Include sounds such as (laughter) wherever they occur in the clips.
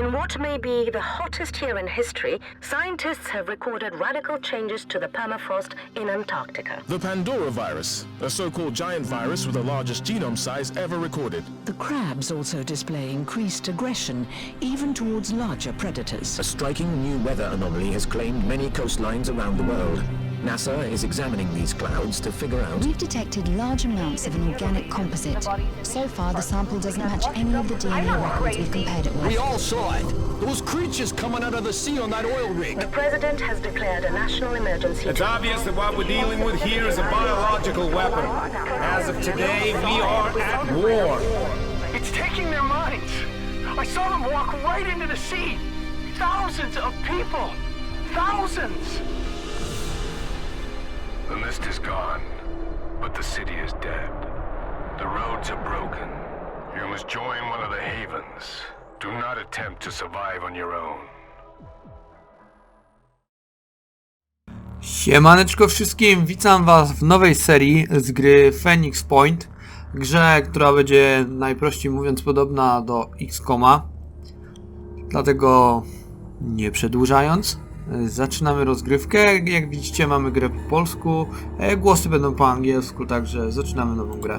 In what may be the hottest year in history, scientists have recorded radical changes to the permafrost in Antarctica. The Pandora virus, a so-called giant virus with the largest genome size ever recorded. The crabs also display increased aggression, even towards larger predators. A striking new weather anomaly has claimed many coastlines around the world. NASA is examining these clouds to figure out We've detected large amounts of an organic composite. So far, the sample doesn't match any of the DNA records we've compared it with. We all saw it. Those creatures coming out of the sea on that oil rig. The president has declared a national emergency. It's obvious that what we're dealing with here is a biological weapon. As of today, we are at war. It's taking their minds. I saw them walk right into the sea. Thousands of people. Thousands. The mist is gone, but the city is dead. The roads are broken. You must join one of the havens. Do not attempt to survive on your own. Siemaneczko wszystkim, witam was w nowej serii z gry Phoenix Point. Grze, która będzie najprościej mówiąc podobna do XCOMa. Dlatego nie przedłużając, zaczynamy rozgrywkę. Jak widzicie mamy grę po polsku, e, głosy będą po angielsku, także zaczynamy nową grę.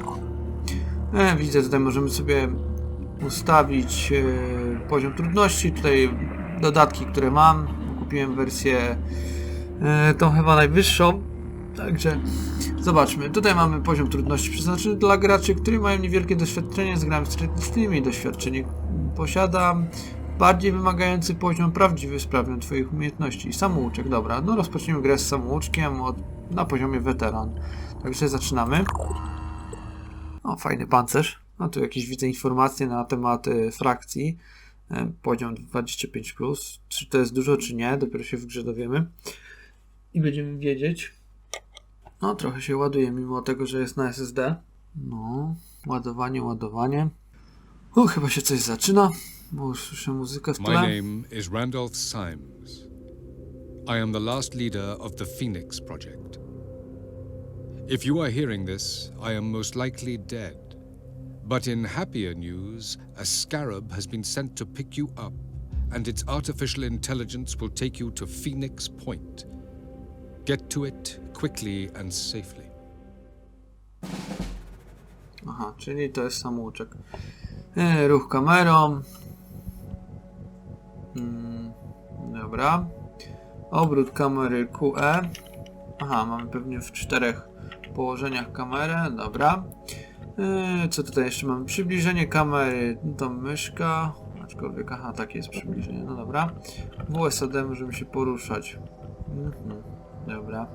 E, Widzę, tutaj możemy sobie ustawić e, poziom trudności, tutaj dodatki, które mam. Kupiłem wersję tą chyba najwyższą. Także zobaczmy. Tutaj mamy poziom trudności przeznaczony dla graczy, którzy mają niewielkie doświadczenie z grami strategicznymi. Doświadczenie posiadam. Bardziej wymagający poziom prawdziwy sprawę Twoich umiejętności. Samouczek, dobra. No rozpoczniemy grę z samouczkiem od, na poziomie weteran. Także zaczynamy. O, fajny pancerz. No tu jakieś widzę informacje na temat e, frakcji. E, poziom 25+. Czy to jest dużo, czy nie? Dopiero się w grze dowiemy. I będziemy wiedzieć. No, trochę się ładuje, mimo tego, że jest na SSD. No, ładowanie, ładowanie. O, chyba się coś zaczyna. Bo słyszę muzykę w My tle. name is Randolph Symes. I am the last leader of the Phoenix Project. If you are hearing this, I am most likely dead. But in happier news, a scarab has been sent to pick you up, and its artificial intelligence will take you to Phoenix Point. Get to it quickly and safely. Aha, czyli to jest samouczek. E, ruch kamerą. Mm, dobra. Obrót kamery QE. Aha, mamy pewnie w czterech położeniach kamerę. Dobra. E, co tutaj jeszcze mamy? Przybliżenie kamery. To myszka. Aczkolwiek, aha, takie jest przybliżenie. No dobra. WSAD możemy się poruszać. Mhm. Dobra.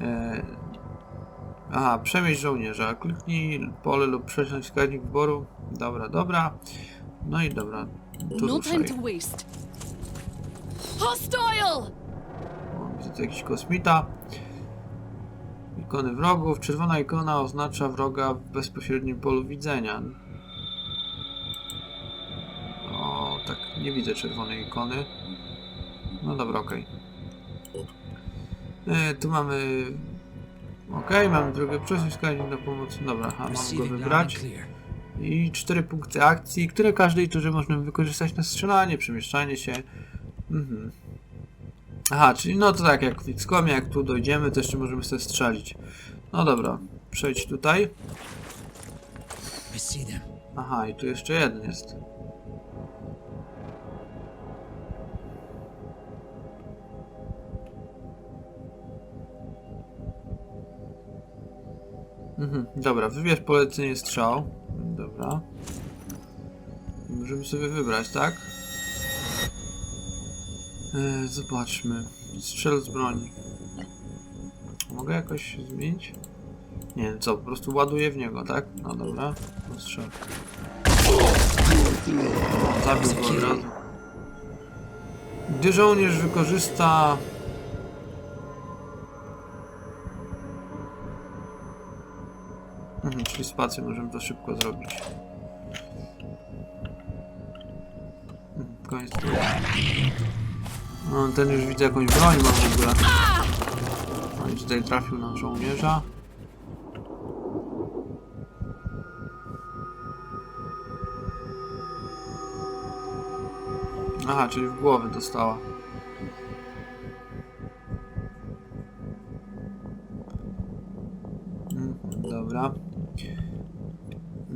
E, Aha, przemieść żołnierza. Kliknij pole lub przesunąć wskaźnik wyboru. Dobra, dobra. No i dobra. Tu No time to waste. Hostile! O, Widzę tu jakiś kosmita. Ikony wrogów. Czerwona ikona oznacza wroga w bezpośrednim polu widzenia. O, tak, nie widzę czerwonej ikony. No dobra, okej. E, Tu mamy... Okej, mamy drogę przesuń wskaźnik na pomoc. Dobra, aha, mam go wybrać. I cztery punkty akcji, które każdej turze można wykorzystać na strzelanie, przemieszczanie się. Mhm. Aha, czyli no to tak jak w XCOMie, jak tu dojdziemy, to jeszcze możemy sobie strzelić. No dobra, przejdź tutaj. Aha, i tu jeszcze jeden jest. Mhm, dobra, wybierz polecenie strzał. Dobra. Możemy sobie wybrać, tak? E, zobaczmy. Strzel z broni. Mogę jakoś zmienić? Nie co, po prostu ładuję w niego, tak? No dobra, no strzel. Zabił go od razu. Gdy żołnierz wykorzysta... Czyli spację możemy to szybko zrobić. Mhm, Koniec. No, ten już widzę jakąś broń ma w ogóle. No i tutaj trafił na żołnierza. Aha, czyli w głowę dostała.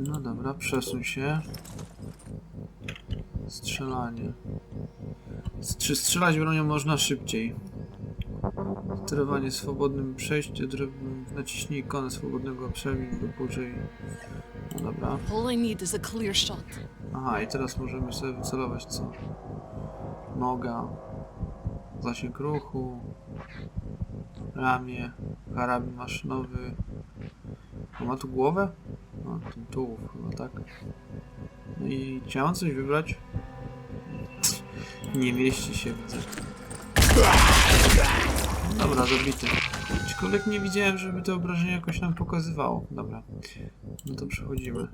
No dobra, przesuń się. Strzelanie. Czy strzelać bronią można szybciej? Sterowanie swobodnym przejściem, drewnem, naciśnij ikonę swobodnego do później. No dobra. Aha, i teraz możemy sobie wycelować co? Noga, zasięg ruchu, ramię, karabin maszynowy. A ma tu głowę? No, ten tułów chyba, tak? No i mam coś wybrać? Nie mieści się, widzę. Dobra, zabity. Aczkolwiek nie widziałem, żeby to obrażenie jakoś nam pokazywało. Dobra. No to przechodzimy.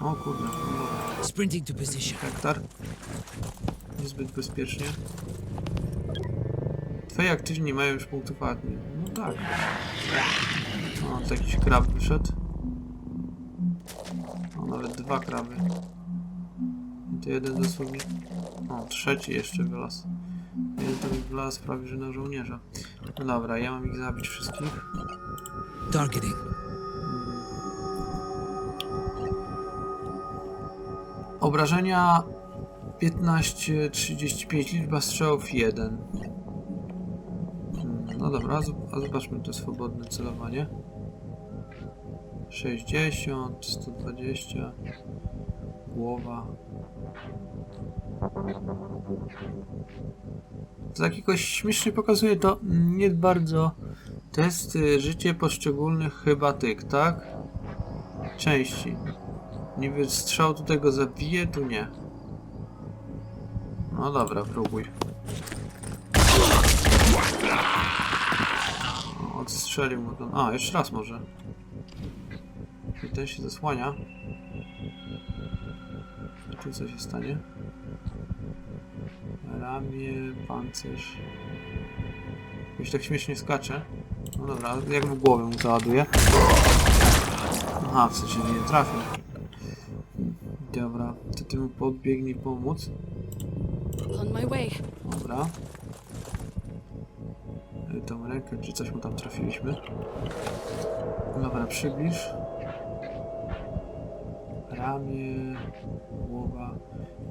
O kurde, no dobra. Sprinting to position. Hektar. Niezbyt bezpiecznie. Twoi aktywni mają już punktów admin. No tak. O, to jakiś krab wyszedł. O, nawet dwa kraby. I to jeden dosłownie... O, trzeci jeszcze wylazł. Jeden to mi wylazł prawie, że na żołnierza. No dobra, ja mam ich zabić wszystkich. Targeting. Obrażenia 15-35, liczba strzałów 1. Hmm, No dobra, a zobaczmy to swobodne celowanie. 60, 120, głowa. To tak jakoś śmiesznie pokazuje to nie bardzo. Y, życie poszczególnych chyba tych, tak? Części. Niby strzał tutaj go zabije, tu nie. No dobra, próbuj. O, Odstrzelił mu to. A, jeszcze raz może. Ten się zasłania. A tu co się stanie? Ramię, pancerz. Jakoś tak śmiesznie skacze. No dobra, jak w głowę mu załaduje. Aha, w sensie nie trafił. Dobra, to ty mu podbiegnij pomóc. Dobra. Y, Tą rękę, czy coś mu tam trafiliśmy. Dobra, przybliż. Ramię, głowa,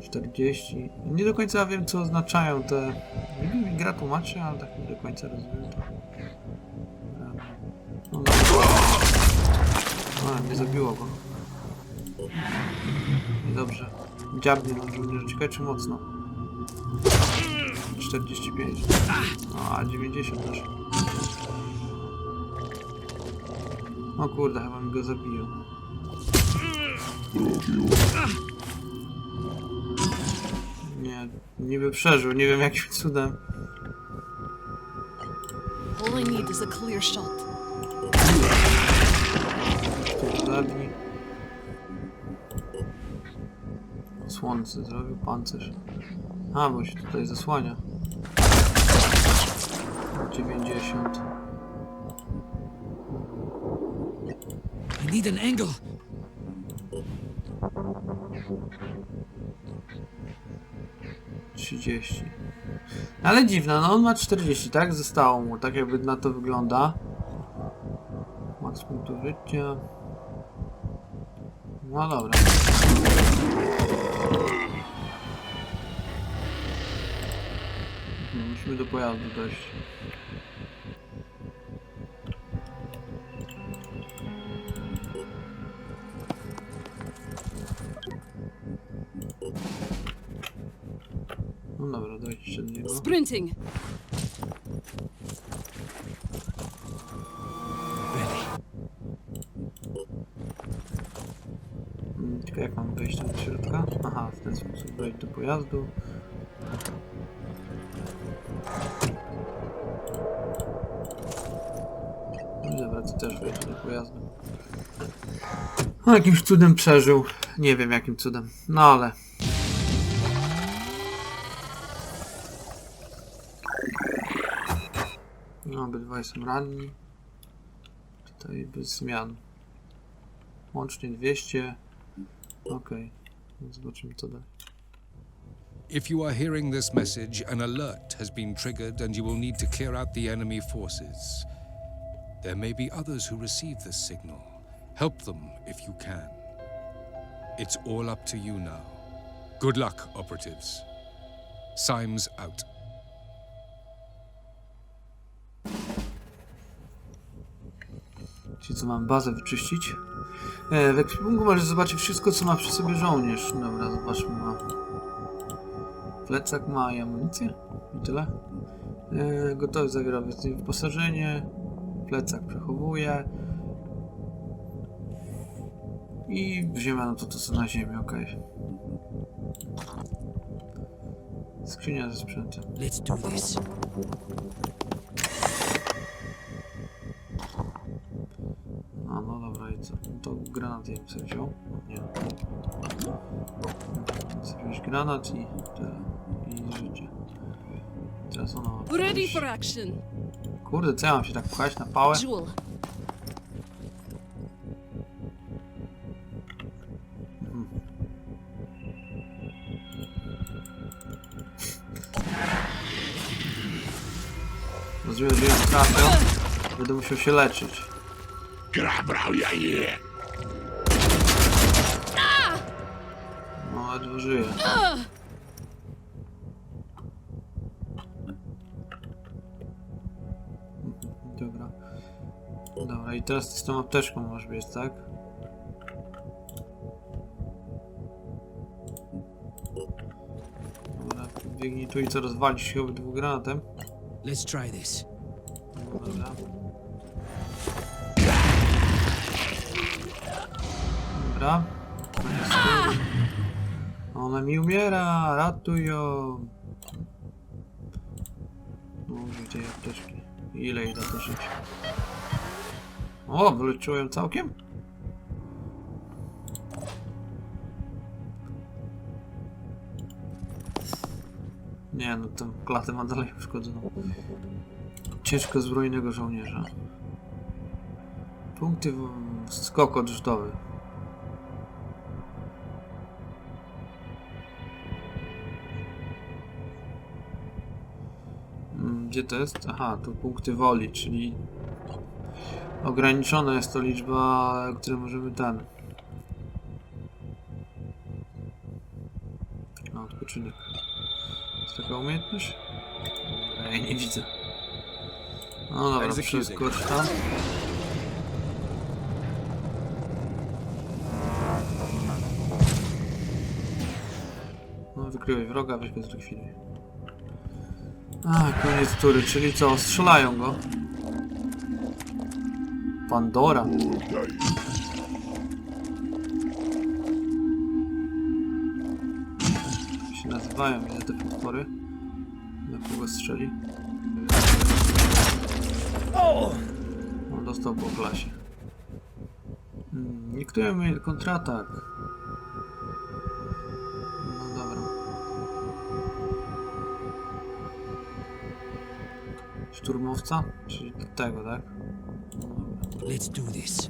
40. Nie do końca wiem, co oznaczają te... Niby mi gra tłumaczy, ale tak nie do końca rozumiem to. No, nie zabiło go. Dobrze. Dziabnie nam żołnierze. Ciekawe czy mocno. 45. No, a 90 też. O kurde, chyba mi go zabiją. Nie, niby przeżył, nie wiem jakim cudem. All I need is a clear shot. Zabij. Słońce zrobił pancerz. A, bo się tutaj zasłania. 90. I need an angle. Trzydzieści. Ale dziwne, no on ma 40, tak? Zostało mu, tak jakby na to wygląda. Max punktu życia. No dobra. Musimy do pojazdu dojść. Do niego. Sprinting. Mm, Tylko jak mam wejść tam do środka? Aha, w ten sposób wejść do pojazdu. No dobra, też wejdź do pojazdu. No jakimś cudem przeżył. Nie wiem jakim cudem. No ale... obydwaj są ranni. Tutaj bez zmian. Łącznie 200. Okej. Zobaczymy co dalej. If you are hearing this message, an alert has been triggered and you will need to clear out the enemy forces. There may be others who receive this signal. Help them if you can. It's all up to you now. Good luck, operatives. Symes out. Co, mam bazę wyczyścić? E, w ekwipunku możesz zobaczyć wszystko, co ma przy sobie żołnierz. Dobra, zobaczmy. Ma plecak, ma i amunicję. I tyle. E, gotowy zawiera więcej wyposażenie. Plecak przechowuje. I ziemia, no to to co na ziemi, okej. Skrzynia ze sprzętem. Let's do this. To granat ja bym sobie wziął? Nie. Sobie wziąć granat i tyle. I życie. Teraz ona ma Ready for action. Kurde, co ja mam się tak pchać na pałę? Jewel. Rozumiem, że ją trafię. Będę musiał się leczyć. Grabrał ja je. Żyję. Dobra. Dobra, i teraz z tą apteczką możesz biec, tak? Dobra, biegnij tu i co, rozwalić się obydwu granatem? Let's try this. Dobra. Dobra. Ona mi umiera, ratuj ją. Użyj tej apteczki. Ile jej da to żyć? O, wyleczyłem całkiem? Nie, no tę klatę ma dalej uszkodzoną. Ciężko zbrojnego żołnierza. Punkty w... skok odrzutowy. Gdzie to jest? Aha, tu punkty woli, czyli ograniczona jest to liczba, które możemy ten. No, odpoczynek. Jest taka umiejętność? Ja nie widzę. No dobra, przeskocz tam. No, wykryłeś wroga, weź go zlikwiduj. A, koniec tury, czyli co, strzelają go. Pandora. Jak się nazywają, ile te potwory? Na kogo strzeli? On dostał po klasie. Hmm, Niektóre mieli kontratak. Szturmowca? Czyli tego, tak? Let's do this.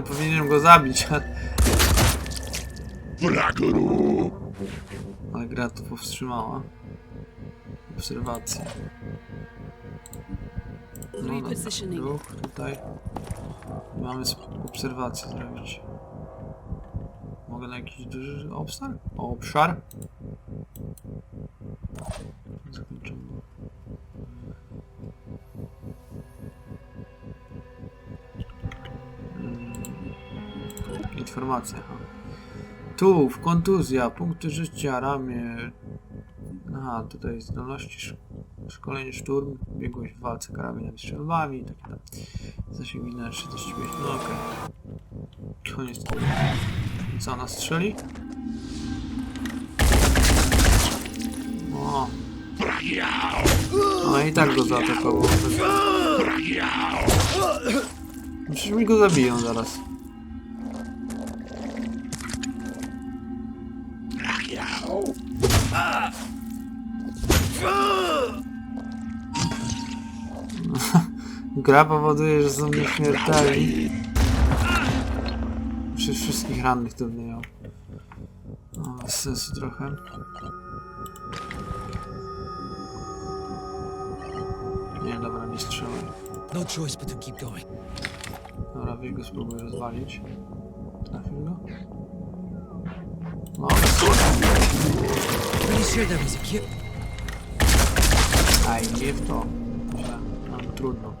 (laughs) Powinienem go zabić, Wragru. ale gra to powstrzymała. Obserwacja. No Repositioning. ruch tutaj. Mamy obserwację zrobić. Na jakiś duży obszar? Obszar? Zakończymy. Mm, Informacja. Tu, w kontuzja, punkty życia, ramię. Aha, tutaj zdolności, sz szkolenie szturm, biegłość w walce karabinem strzelbami, takie tam. Zasięg minę 35, no okej. Koniec. Co, nas strzeli? No i tak go zaatakował. Przecież mi go zabiją zaraz. (laughs) Gra powoduje, że są nieśmiertelni. Wszystkich rannych to miał. No, sensu trochę. Nie, dobra, nie strzelaj. No choice but to keep going. Dobra, weź go spróbuj rozwalić. Trafił go? No, Pretty sure that was a kid. Aj, nie w to. Źle. No, trudno.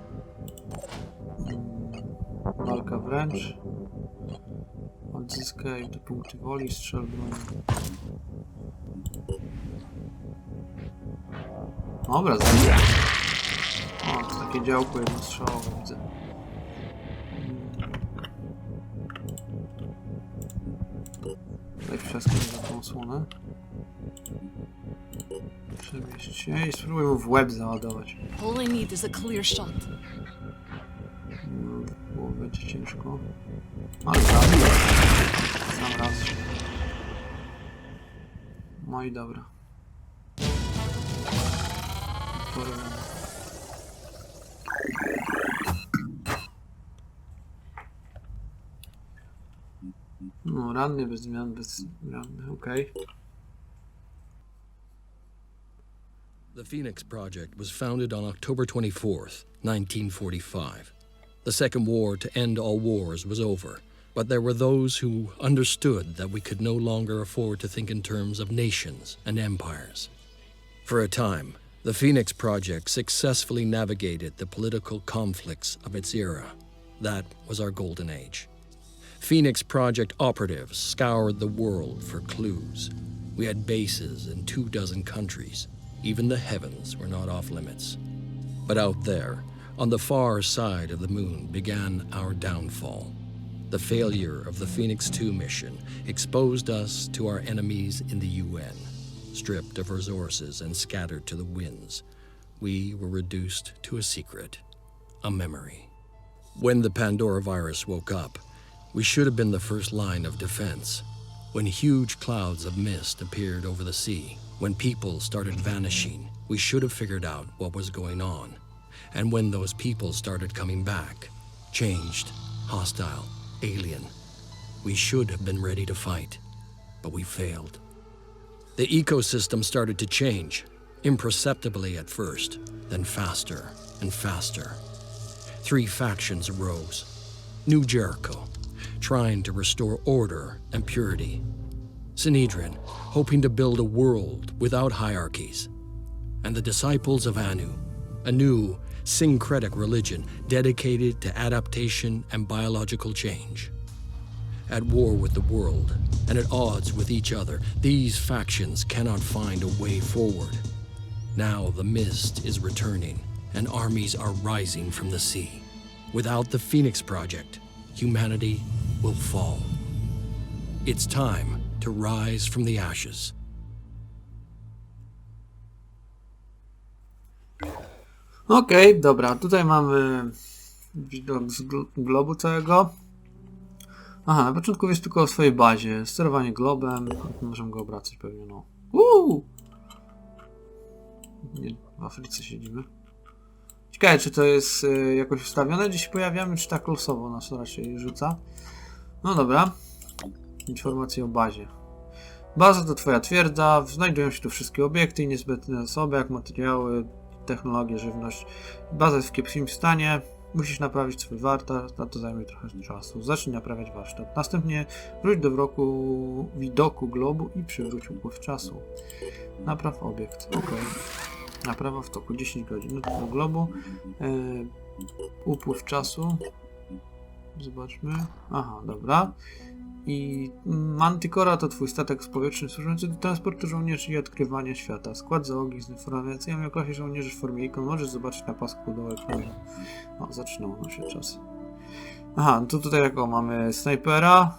Mm, Walka wręcz. Odzyskaj te punkty woli, strzel bronią. Dobra, zabiję. O, takie działko jednostrzałowe widzę. Tutaj wszystko za tą osłonę. Przemieść się i spróbuj mu w łeb załadować. All I need is a clear shot. Było będzie ciężko. Ale zabił. I. No, ranny bez zmian, bez zmian, okej. The Phoenix Project was founded on October 24th, 1945. The Second War to End All Wars was over, but there were those who understood that we could no longer afford to think in terms of nations and empires. For a time, the Phoenix Project successfully navigated the political conflicts of its era. That was our golden age. Phoenix Project operatives scoured the world for clues. We had bases in two dozen countries. Even the heavens were not off limits. But out there, on the far side of the moon, began our downfall. The failure of the Phoenix 2 mission exposed us to our enemies in the UN. Stripped of resources and scattered to the winds, we were reduced to a secret, a memory. When the Pandora virus woke up, we should have been the first line of defense. When huge clouds of mist appeared over the sea, when people started vanishing, we should have figured out what was going on. And when those people started coming back, changed, hostile, alien, we should have been ready to fight. But we failed. The ecosystem started to change, imperceptibly at first, then faster and faster. Three factions arose New Jericho, trying to restore order and purity. Sanhedrin, hoping to build a world without hierarchies. And the disciples of Anu, a new syncretic religion dedicated to adaptation and biological change. At war with the world and at odds with each other, these factions cannot find a way forward. Now the mist is returning and armies are rising from the sea. Without the Phoenix Project, humanity will fall. It's time to rise from the ashes. Okej, dobra, tutaj mamy widok z gl- globu całego. Aha, na początku jest tylko o swojej bazie. Sterowanie globem. Możemy go obracać pewnie, no. Uuu! Nie, w Afryce siedzimy. Ciekawe, czy to jest y, jakoś ustawione, gdzie się pojawiamy, czy tak losowo nas raczej rzuca. No dobra. Informacje o bazie. Baza to twoja twierdza, znajdują się tu wszystkie obiekty i niezbędne zasoby, jak materiały, technologie, żywność. Baza jest w kiepskim stanie, musisz naprawić swój warsztat, a to zajmie trochę czasu. Zacznij naprawiać warsztat. Następnie wróć do wroku widoku globu i przywróć upływ czasu. Napraw obiekt. Ok. Naprawa w toku 10 godzin. Do globu. E, upływ czasu. Zobaczmy. Aha, dobra. I Manticora to twój statek powietrzny służący do transportu żołnierzy i odkrywania świata. Skład załogi z informacjami o klasie żołnierzy w formie ikon możesz zobaczyć na pasku do ekranu. O, zaczynało się czas. Aha, no to tutaj jako mamy snajpera,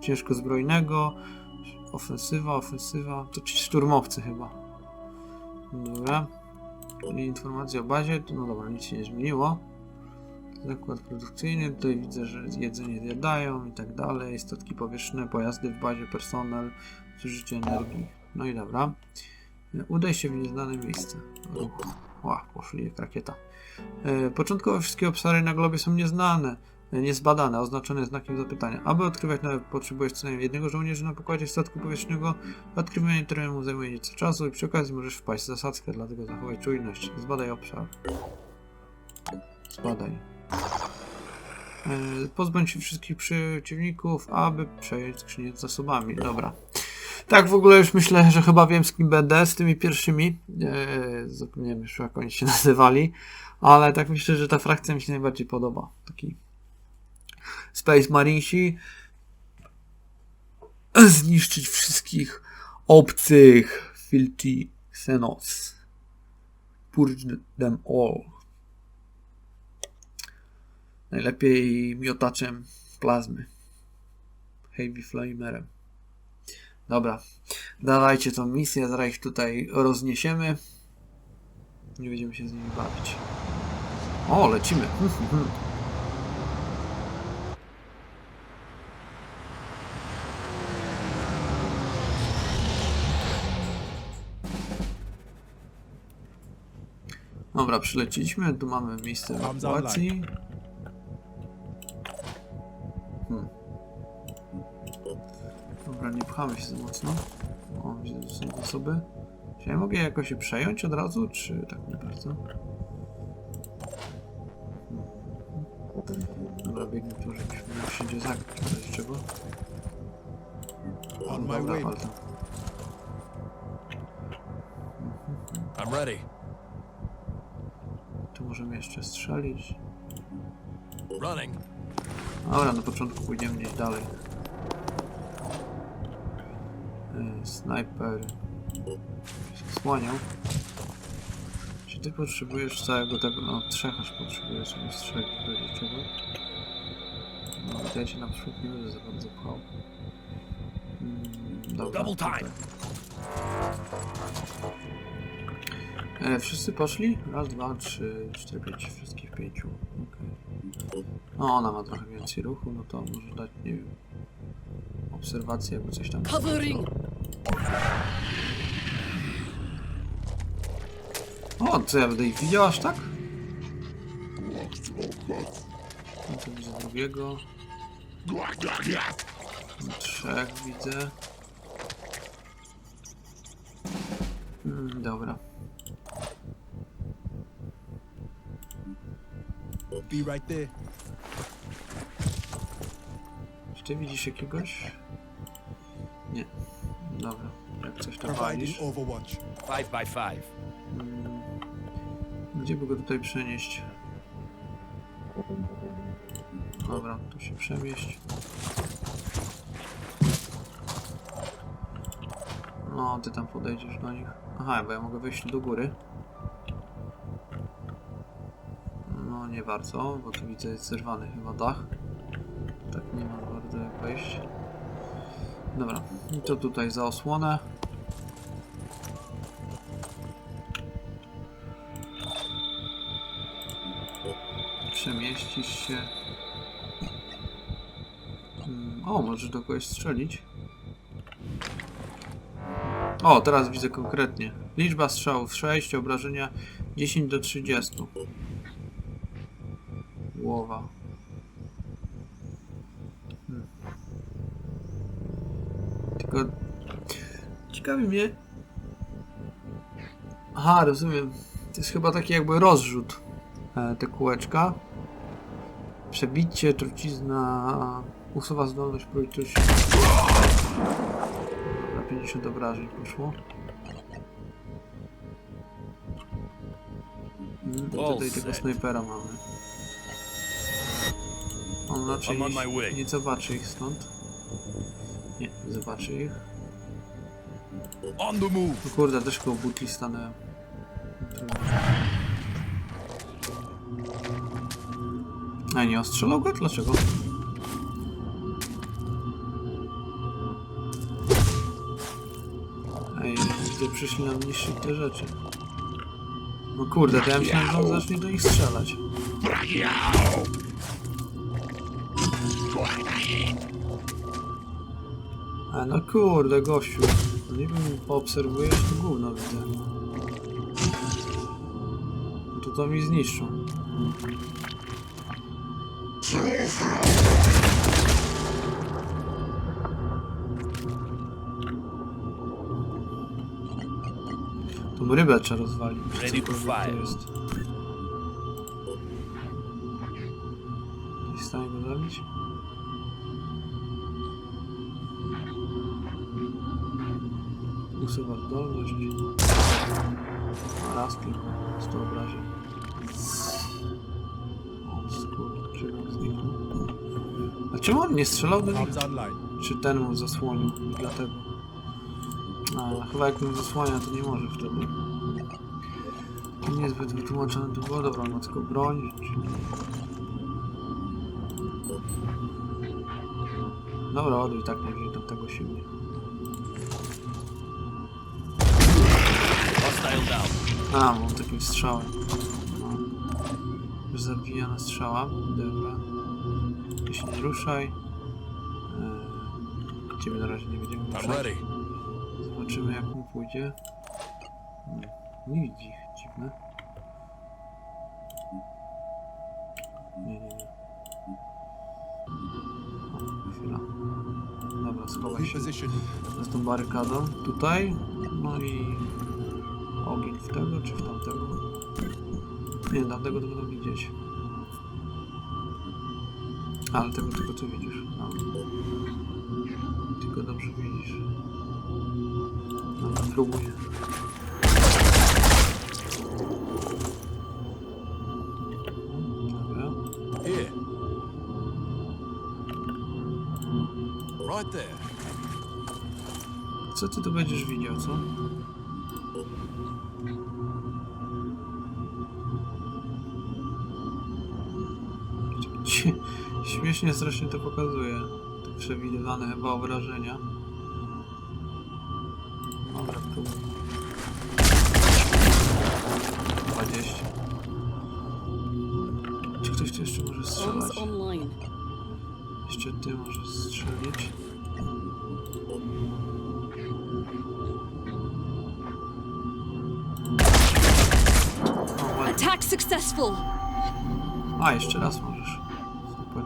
ciężkozbrojnego, ofensywa, ofensywa, to ci szturmowcy chyba. Dobra. I informacje o bazie, no dobra, nic się nie zmieniło. Zakład produkcyjny, tutaj widzę, że jedzenie zjadają i tak dalej, statki powietrzne, pojazdy w bazie, personel, zużycie energii. No i dobra. Udaj się w nieznane miejsce. Ruch. Ła, poszli jak rakieta. E, Początkowo wszystkie obszary na globie są nieznane, e, niezbadane, oznaczone znakiem zapytania. Aby odkrywać nowe, potrzebujesz co najmniej jednego żołnierza na pokładzie statku powietrznego. Odkrywanie terenu zajmuje nieco czasu i przy okazji możesz wpaść w zasadzkę, dlatego zachowaj czujność. Zbadaj obszar. Zbadaj. E, Pozbądź się wszystkich przeciwników, aby przejąć skrzynię z zasobami. Dobra. Tak, w ogóle już myślę, że chyba wiem z kim będę, z tymi pierwszymi. E, zapomniałem już jak oni się (laughs) nazywali, ale tak myślę, że ta frakcja mi się najbardziej podoba. Taki Space Marinesi. Zniszczyć wszystkich obcych Filthy Xenos. Purge them all. Najlepiej miotaczem plazmy. Heavy Flamerem. Dobra, dawajcie tą misję, zaraz ich tutaj rozniesiemy. Nie będziemy się z nimi bawić. O, lecimy. (laughs) Dobra, przyleciliśmy, tu mamy miejsce ewakuacji. Nie pchamy się za mocno. O, widzę, że są zasoby. Czy ja mogę jakoś się przejąć od razu, czy tak nie bardzo? Dobra, biegnę tu, żebyśmy miał wszędzie zagrać. O, On my dobra, way. I'm ready. Tu możemy jeszcze strzelić. Running. Dobra, na początku pójdziemy gdzieś dalej. Snajper się skłaniał. Czy ty potrzebujesz całego tego? No, trzech aż potrzebujesz sobie strzelić do czego? No, ja cię na przód nie będę za bardzo pchał. Mm, dobra, Double time. E, wszyscy poszli? Raz, dwa, trzy, cztery, pięć. Wszystkich pięciu. Okej. No, ona ma trochę więcej ruchu, no to może dać, nie wiem, obserwację, jakby coś tam... Covering. O, co ja będę ich widział aż tak? No to widzę drugiego. Trzech widzę. Mm, dobra. Be right there. Czy ty widzisz jakiegoś? Nie. Dobra. Jak coś tam Providing walisz. Overwatch. Five by five. Gdzie by go tutaj przenieść? Dobra, tu się przemieść. No, ty tam podejdziesz do nich. Aha, bo ja mogę wejść do góry. No, nie bardzo, bo tu widzę jest zerwany chyba dach. Tak nie ma bardzo jak wejść. Dobra, to tutaj za osłonę. Możesz do kogoś strzelić. O, teraz widzę konkretnie. Liczba strzałów 6, obrażenia 10 do 30. Głowa. Hmm. Tylko ciekawi mnie. Aha, rozumiem. To jest chyba taki jakby rozrzut. E, te kółeczka. Przebicie, trucizna. Usuwa zdolność policzyć. Na 50 obrażeń poszło. Mm, tutaj tego snajpera mamy. On raczej nie zobaczy ich stąd. Nie, nie zobaczy ich. On the move. No kurde, też koło butli stanęłem. A nie ostrzelał go? Dlaczego? Widzę, przyszli nam niszczyć te rzeczy. No kurde, to ja myślałem, że on zacznie do nich strzelać. A no kurde, gościu. No nie wiem, poobserwujesz, to gówno widzę. To to mi zniszczą. Rybę trzeba rozwalić. Ready for fire. jest. W stanie go zabić? Usuwa zdolność. Raz tylko. 100 obrażeń. O, skurcz, czego zniknął. A czemu on nie strzelał do nich? Czy ten mu zasłonił? Dlatego. A, chyba jak mu zasłania, to nie może wtedy. Niezbyt wytłumaczone to było. Dobra, ma tylko broń. Czyli... Dobra, ładuj tak najwyżej do tego silnie. A, mam takim strzałem. No. Już zabijana strzała. Dobra. Ty się nie ruszaj. Eee, ciebie na razie nie będziemy ruszać. Zobaczymy jak mu pójdzie. Nie, nie widzi ich. Dziwne. Nie, nie, nie. O, chwila. Dobra, schowaj się za tą barykadą. Tutaj. No i ogień w tego czy w tamtego. Nie, tamtego to będą widzieć. Ale tego tylko ty widzisz. No. Tylko dobrze widzisz. Próbuję. Dobra. Here. Right there. Co ty tu będziesz widział, co? Śmiesznie strasznie to pokazuje. Te przewidywane chyba obrażenia. Attack successful. A, jeszcze raz możesz. Super.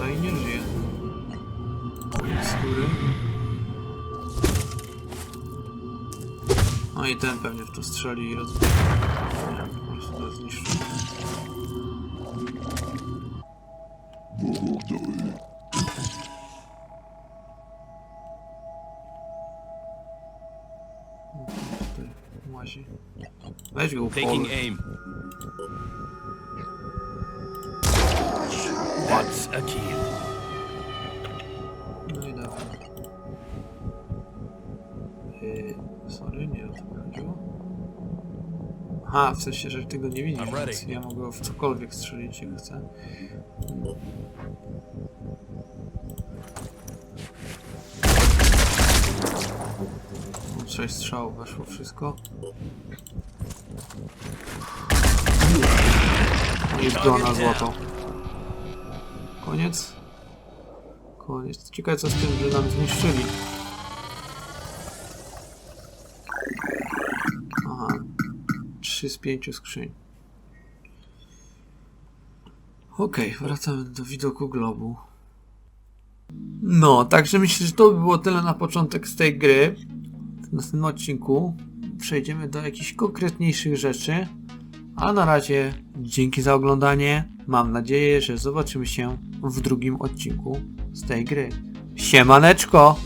No i nie żyje. Skóry. No i ten pewnie w to strzeli i rozbije. Nie, po prostu to zniszczy. Go Taking aim. That's a kill. No i dawaj. Yy, sorry, nie o to mi chodziło. Aha, w sensie, że ty go nie widzisz, I'm ready. więc ja mogę w cokolwiek strzelić, jak chcę. Sześć strzałów weszło wszystko. No i go na złoto. Koniec. Koniec. Ciekawe co z tym, że nam zniszczyli. Aha. Trzy z pięciu skrzyń. Okej, wracamy do widoku globu. No, także myślę, że to by było tyle na początek z tej gry. W następnym odcinku przejdziemy do jakichś konkretniejszych rzeczy. A na razie dzięki za oglądanie. Mam nadzieję, że zobaczymy się w drugim odcinku z tej gry. Siemaneczko!